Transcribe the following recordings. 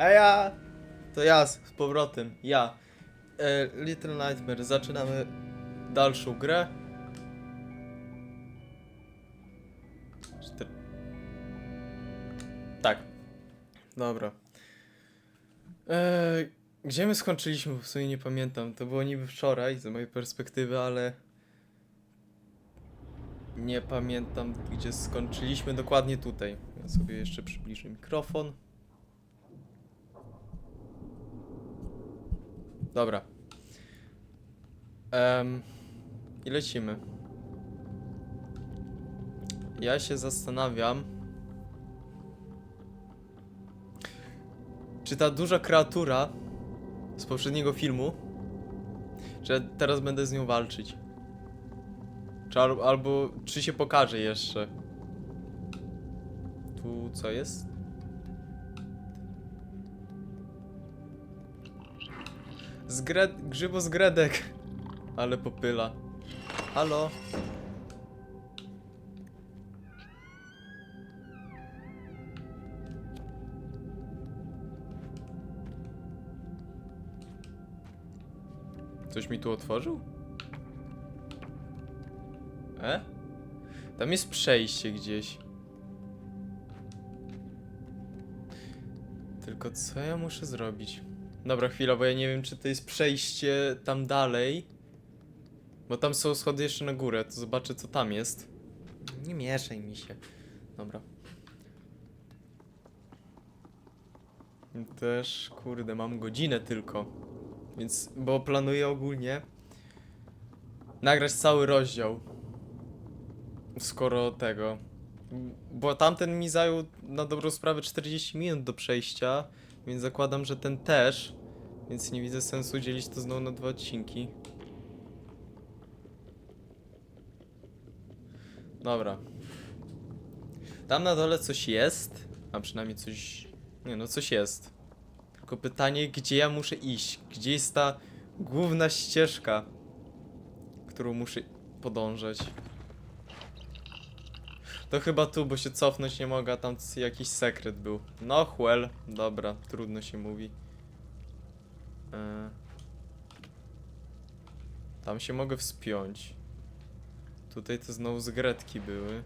A ja! To ja z powrotem, ja. E, Little Nightmare, zaczynamy dalszą grę. Czter... Tak. Dobra. E, gdzie my skończyliśmy? W sumie nie pamiętam. To było niby wczoraj, z mojej perspektywy, ale... Nie pamiętam, gdzie skończyliśmy. Dokładnie tutaj. Ja sobie jeszcze przybliżę mikrofon. Dobra. Em, I lecimy. Ja się zastanawiam, czy ta duża kreatura z poprzedniego filmu, ja teraz będę z nią walczyć. Czy al albo czy się pokaże jeszcze. Tu co jest? Zgred grzybo zgredek. Ale popyla. Halo? Coś mi tu otworzył? E? Tam jest przejście gdzieś. Tylko co ja muszę zrobić? Dobra, chwila, bo ja nie wiem, czy to jest przejście tam dalej. Bo tam są schody jeszcze na górę, to zobaczę, co tam jest. Nie mieszaj mi się. Dobra. Też, kurde, mam godzinę tylko. Więc, bo planuję ogólnie nagrać cały rozdział. Skoro tego. Bo tamten mi zajął na dobrą sprawę 40 minut do przejścia, więc zakładam, że ten też. Więc nie widzę sensu dzielić to znowu na dwa odcinki. Dobra. Tam na dole coś jest, a przynajmniej coś. Nie no, coś jest. Tylko pytanie, gdzie ja muszę iść? Gdzie jest ta główna ścieżka, którą muszę podążać? To chyba tu, bo się cofnąć nie mogę, a tam jakiś sekret był. No, well, dobra, trudno się mówi. E... Tam się mogę wspiąć. Tutaj to znowu zgredki były.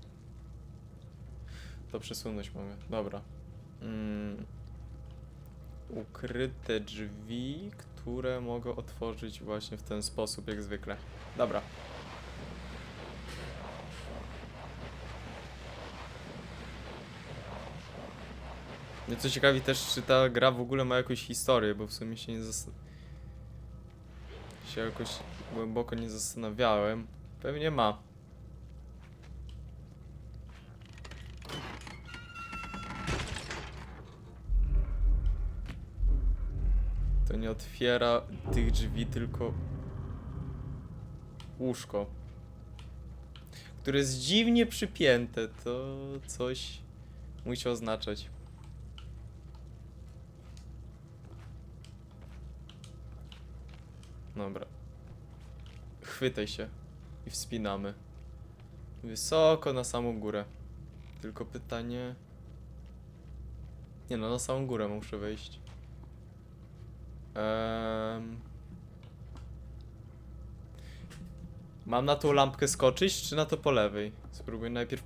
To przesunąć mogę, dobra. Mm. Ukryte drzwi, które mogę otworzyć właśnie w ten sposób, jak zwykle. Dobra. Mnie co ciekawi też, czy ta gra w ogóle ma jakąś historię, bo w sumie się nie zas... się jakoś głęboko nie zastanawiałem. Pewnie ma. To nie otwiera tych drzwi, tylko łóżko. Które jest dziwnie przypięte. To coś musi oznaczać. Dobra. Chwytaj się i wspinamy. Wysoko na samą górę. Tylko pytanie. Nie no, na samą górę muszę wejść. Em. Mam na tą lampkę skoczyć, czy na to po lewej? Spróbuję najpierw.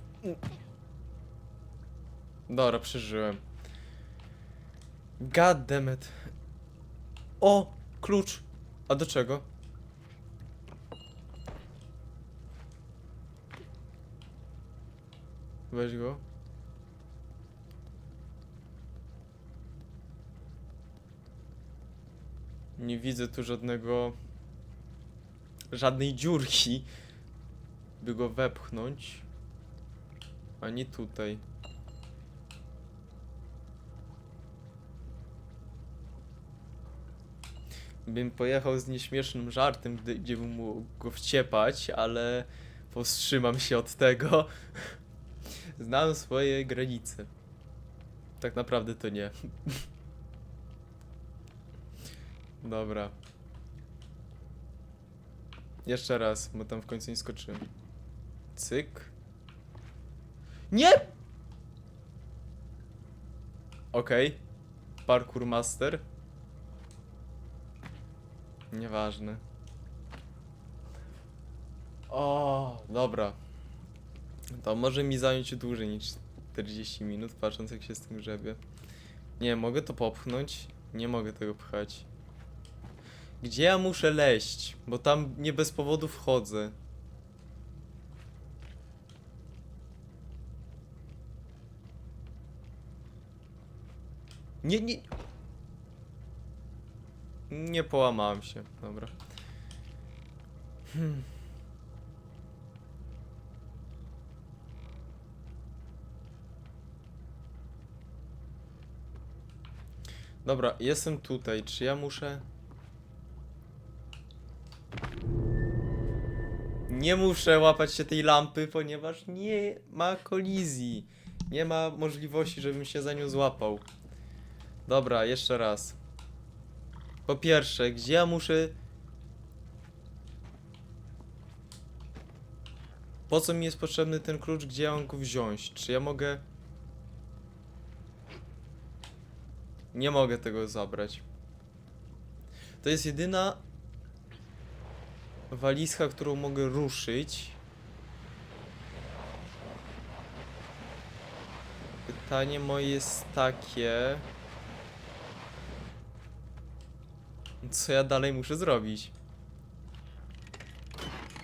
Dobra, przeżyłem. God damn it. O! Klucz! A do czego? Weź go. Nie widzę tu żadnego. żadnej dziurki, by go wepchnąć. Ani tutaj. Bym pojechał z nieśmiesznym żartem, gdy, gdzie bym mógł go wciepać, ale powstrzymam się od tego. Znam swoje granice. Tak naprawdę to nie. Dobra. Jeszcze raz, bo tam w końcu nie skoczyłem. Cyk. Nie! Okej. parkour master? Nieważne. O, dobra. To może mi zająć dłużej niż 40 minut, patrząc jak się z tym grzebie. Nie, mogę to popchnąć? Nie mogę tego pchać. Gdzie ja muszę leść? Bo tam nie bez powodu wchodzę. Nie, nie. Nie połamałem się, dobra. Hmm. Dobra, jestem tutaj. Czy ja muszę. Nie muszę łapać się tej lampy, ponieważ nie ma kolizji. Nie ma możliwości, żebym się za nią złapał. Dobra, jeszcze raz. Po pierwsze, gdzie ja muszę. Po co mi jest potrzebny ten klucz? Gdzie ja mam go wziąć? Czy ja mogę. Nie mogę tego zabrać. To jest jedyna walizka, którą mogę ruszyć. Pytanie moje jest takie. Co ja dalej muszę zrobić?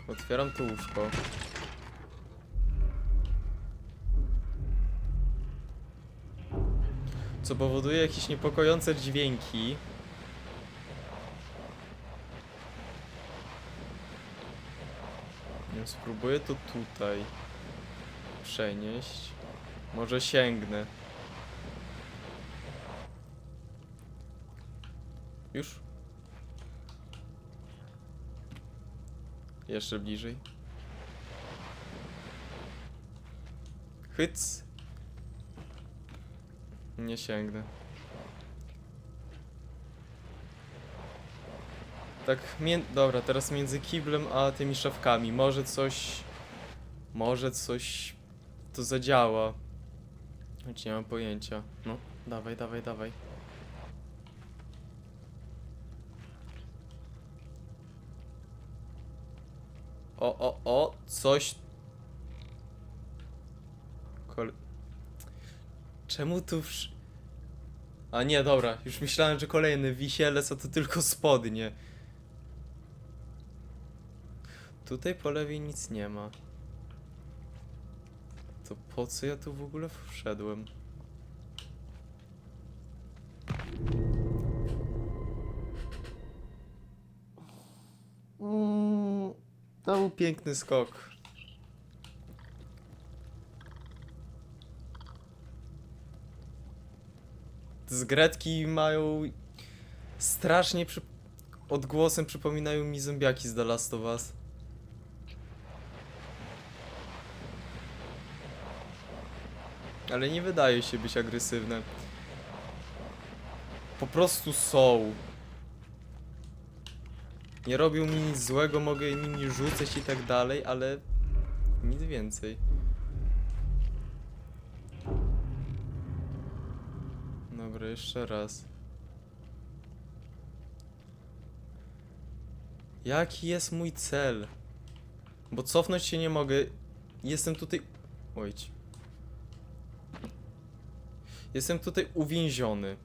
Otwieram to łóżko. Co powoduje jakieś niepokojące dźwięki. Wiem, spróbuję to tutaj przenieść. Może sięgnę. Już? Jeszcze bliżej. Hyc. Nie sięgnę. Tak, dobra, teraz między kiblem a tymi szafkami. Może coś... Może coś... To zadziała. Choć nie mam pojęcia. No, dawaj, dawaj, dawaj. O, o, o, coś... Kol... Czemu tu wsz... A nie, dobra, już myślałem, że kolejny wisielec, a to tylko spodnie. Tutaj po lewej nic nie ma. To po co ja tu w ogóle wszedłem? Był piękny skok. Zgredki mają strasznie przy... odgłosem przypominają mi zombiaki z The Last of Us. Ale nie wydaje się być agresywne. Po prostu są. Nie robią mi nic złego, mogę nimi rzucać i tak dalej, ale nic więcej. Dobra, jeszcze raz. Jaki jest mój cel? Bo cofnąć się nie mogę. Jestem tutaj. Ojć. Jestem tutaj uwięziony.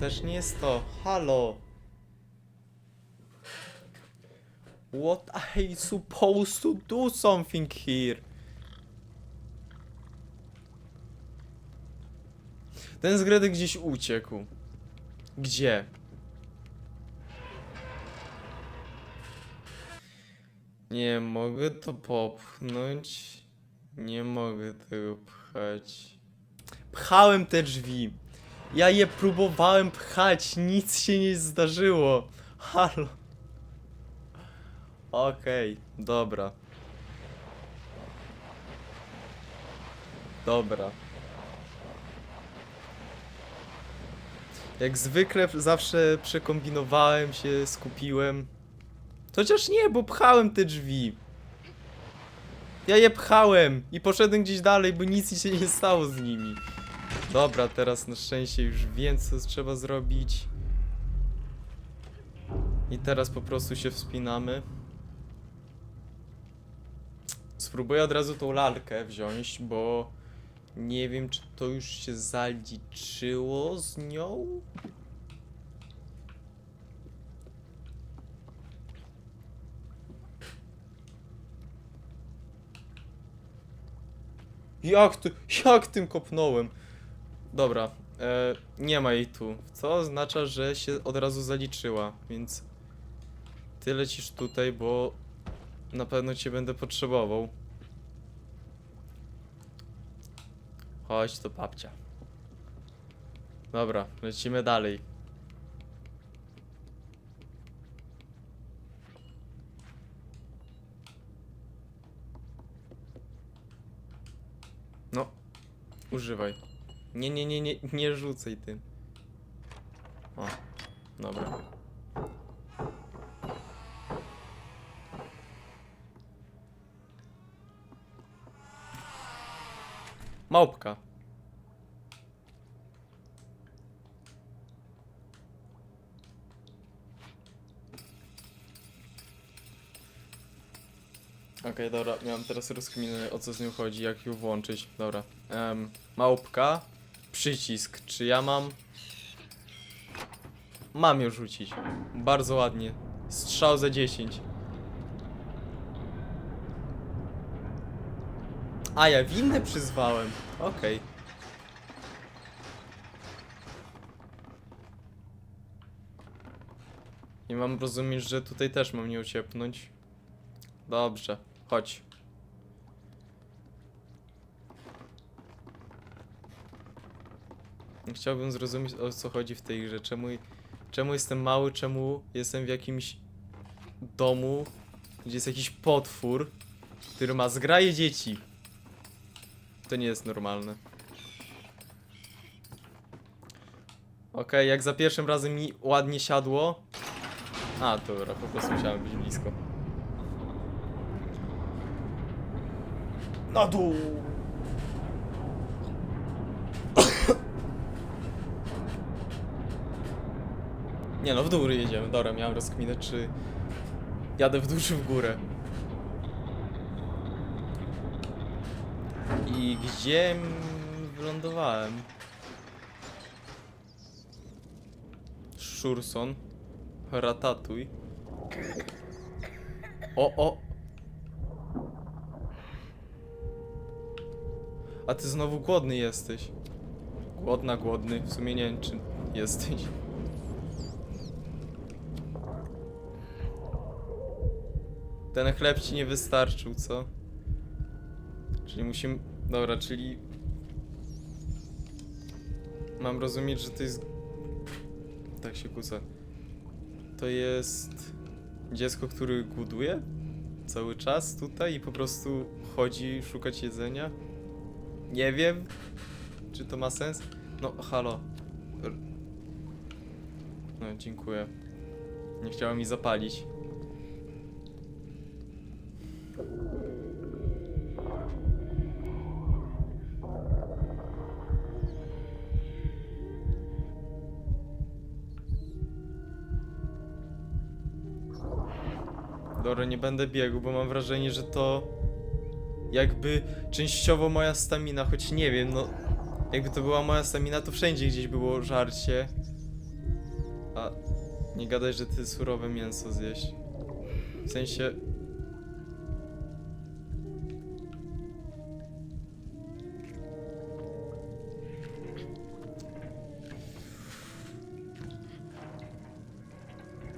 Też nie jest to. Halo. What you supposed to do something here? Ten zgredek gdzieś uciekł. Gdzie? Nie mogę to popchnąć. Nie mogę tego pchać. Pchałem te drzwi. Ja je próbowałem pchać, nic się nie zdarzyło. Halo. Okej, dobra. Dobra. Jak zwykle zawsze przekombinowałem się, skupiłem. Chociaż nie, bo pchałem te drzwi. Ja je pchałem i poszedłem gdzieś dalej, bo nic się nie stało z nimi. Dobra, teraz na szczęście już wiem, co trzeba zrobić. I teraz po prostu się wspinamy. Spróbuję od razu tą lalkę wziąć, bo nie wiem, czy to już się zaliczyło z nią. Jak ty, jak tym kopnąłem? Dobra, e, nie ma jej tu, co oznacza, że się od razu zaliczyła, więc ty lecisz tutaj, bo na pewno cię będę potrzebował. Chodź to babcia. Dobra, lecimy dalej. No, używaj. Nie, nie, nie, nie, nie rzucaj tym. O, dobra. Małpka. Okej, dobra, miałem teraz rozkminę o co z nią chodzi, jak ją włączyć. Dobra. Em, małpka, przycisk. Czy ja mam. Mam ją rzucić. Bardzo ładnie. Strzał za 10. A ja winne przyzwałem. Okej. I mam rozumieć, że tutaj też mam nie uciepnąć. Dobrze, chodź. Chciałbym zrozumieć o co chodzi w tej grze. Czemu, czemu jestem mały, czemu jestem w jakimś domu, gdzie jest jakiś potwór, który ma zgraje dzieci. To nie jest normalne. Okej, jak za pierwszym razem mi ładnie siadło. A, dobra, po prostu musiałem być blisko. Na dół! Nie no, w dół jedziemy. Dobra, miałem rozkminę, czy jadę w dół, czy w górę. I gdzie wylądowałem? Szurson. Ratatuj. O, o! A ty znowu głodny jesteś. Głodna, głodny. W sumie nie wiem, czy jesteś. Ten chleb ci nie wystarczył, co? Czyli musimy... Dobra, czyli... Mam rozumieć, że to jest... Tak się kłócę. To jest... Dziecko, które głoduje? Cały czas tutaj i po prostu chodzi szukać jedzenia? Nie wiem. Czy to ma sens? No, halo. No, dziękuję. Nie chciała mi zapalić. Nie będę biegł, bo mam wrażenie, że to jakby częściowo moja stamina, choć nie wiem, no jakby to była moja stamina, to wszędzie gdzieś było żarcie. A nie gadaj, że ty surowe mięso zjeść. W sensie...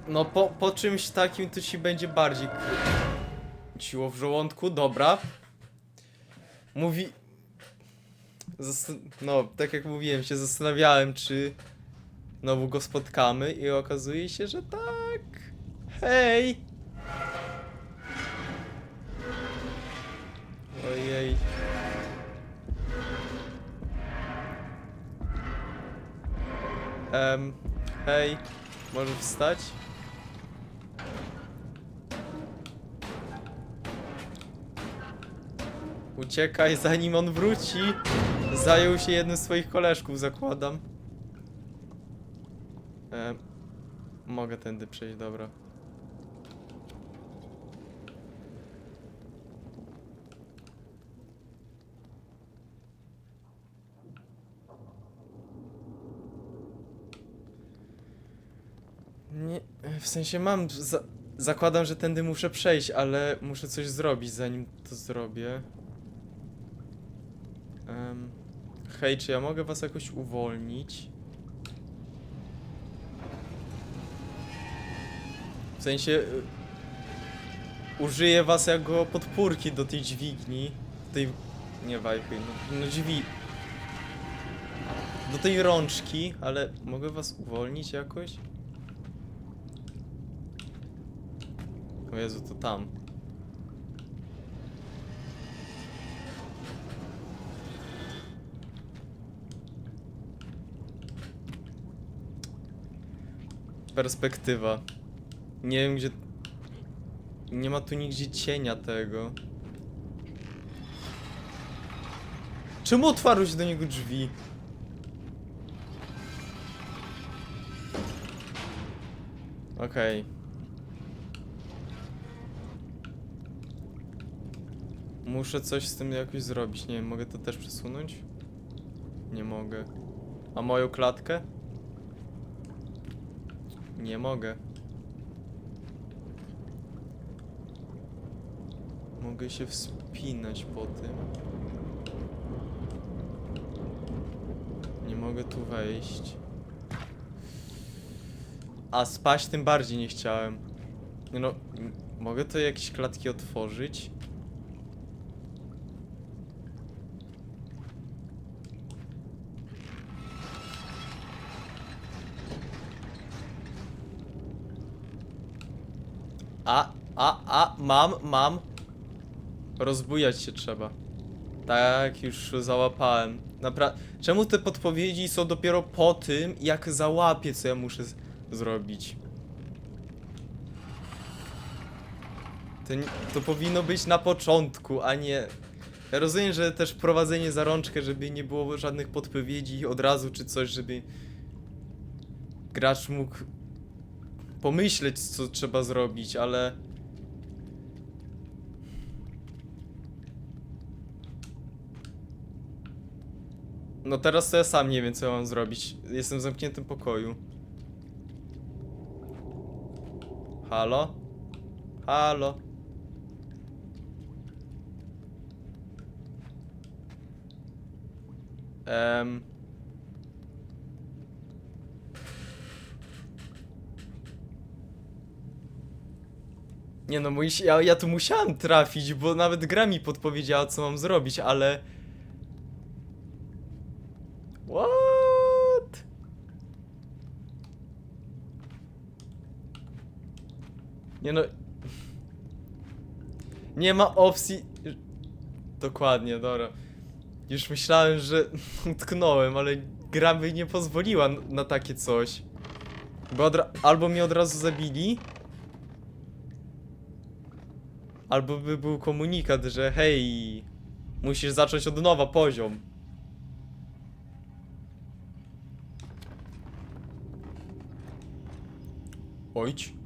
No po, po czymś takim to ci będzie bardziej kręciło w żołądku, dobra. Mówi... No, tak jak mówiłem, się zastanawiałem, czy znowu go spotkamy i okazuje się, że tak. Hej! Ojej. Em, hej, możesz wstać? Uciekaj, zanim on wróci. Zajął się jednym z swoich koleżków, zakładam. E, mogę tędy przejść, dobra. Nie, w sensie mam. Za, zakładam, że tędy muszę przejść, ale muszę coś zrobić zanim to zrobię. Em, hej, czy ja mogę was jakoś uwolnić? W sensie. y, Użyję was jako podpórki do tej dźwigni. Tej. Nie wajchy, no, no drzwi. Do tej rączki, ale mogę was uwolnić jakoś? O Jezu, to tam. Perspektywa. Nie wiem gdzie... Nie ma tu nigdzie cienia tego. Czemu otwarły się do niego drzwi? Okej. Muszę coś z tym jakoś zrobić. Nie wiem, mogę to też przesunąć? Nie mogę. A moją klatkę? Nie mogę. Mogę się wspinać po tym. Nie mogę tu wejść. A spać tym bardziej nie chciałem. No, mogę to jakieś klatki otworzyć? A, a, mam, mam. Rozbujać się trzeba. Tak, już załapałem. Napra Czemu te podpowiedzi są dopiero po tym, jak załapię, co ja muszę zrobić? To, to powinno być na początku, a nie... Ja rozumiem, że też prowadzenie za rączkę, żeby nie było żadnych podpowiedzi od razu czy coś, żeby gracz mógł pomyśleć, co trzeba zrobić, ale. No teraz to ja sam nie wiem, co mam zrobić. Jestem w zamkniętym pokoju. Halo? Halo? Nie no, ja, ja tu musiałem trafić, bo nawet gra mi podpowiedziała, co mam zrobić, ale... What? Nie no... Nie ma opcji... Dokładnie, dobra. Już myślałem, że utknąłem, ale gra by nie pozwoliła na takie coś. Bo albo mnie od razu zabili, albo by był komunikat, że hej, musisz zacząć od nowa poziom. Ojdź.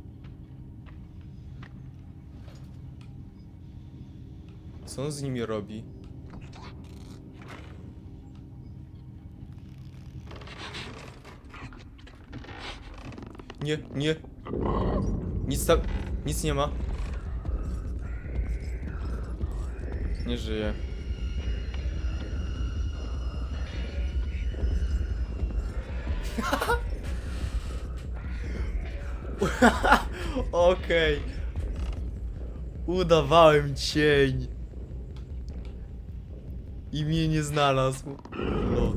Co on z nimi robi? Nie, nie. Nic tam, nic nie ma. Nie żyje. Okej. Udawałem cień. I mnie nie znalazł. No.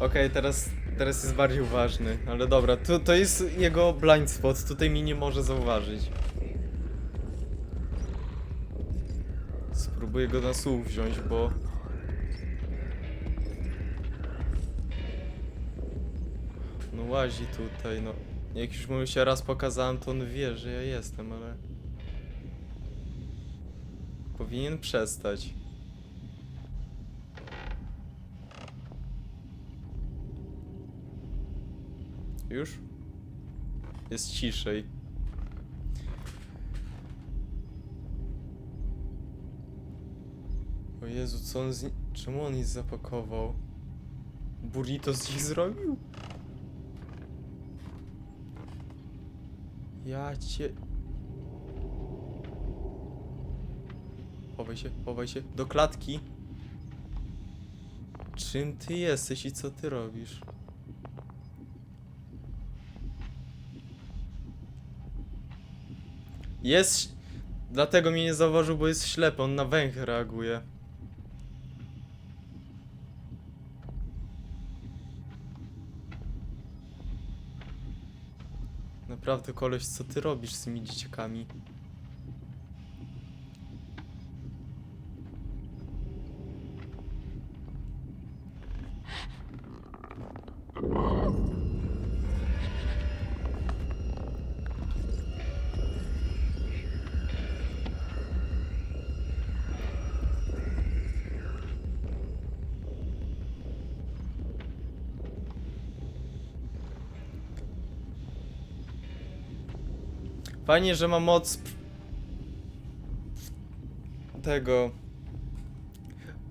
Okej, teraz, teraz jest bardziej uważny, ale dobra, to, to jest jego blind spot, tutaj mi nie może zauważyć. Spróbuję go na słuch wziąć, bo... No łazi tutaj, no. Jak już mu się raz pokazałem, to on wie, że ja jestem, ale... Powinien przestać. Już? Jest ciszej. O Jezu, co on z... Czemu on ich zapakował? Burrito z nich zrobił? Ja cię... Chowaj się, chowaj się. Do klatki. Czym ty jesteś i co ty robisz? Jest... Dlatego mnie nie zauważył, bo jest ślepy, on na węch reaguje. Naprawdę, koleś, co ty robisz z tymi dzieciakami? Fajnie, że ma moc tego.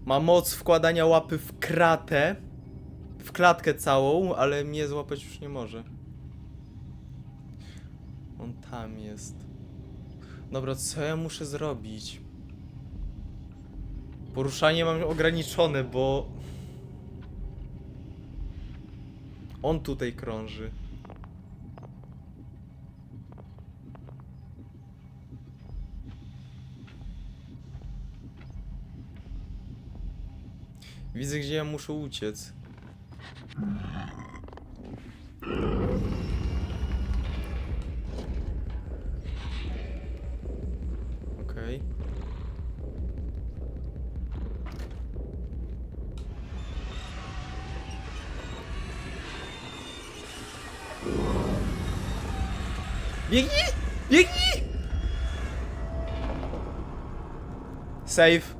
Ma moc wkładania łapy w kratę. W klatkę całą, ale mnie złapać już nie może. On tam jest. Dobra, co ja muszę zrobić? Poruszanie mam ograniczone, bo. On tutaj krąży. Widzę, gdzie ja muszę uciec. Okej. Biegnij! Biegnij! Save.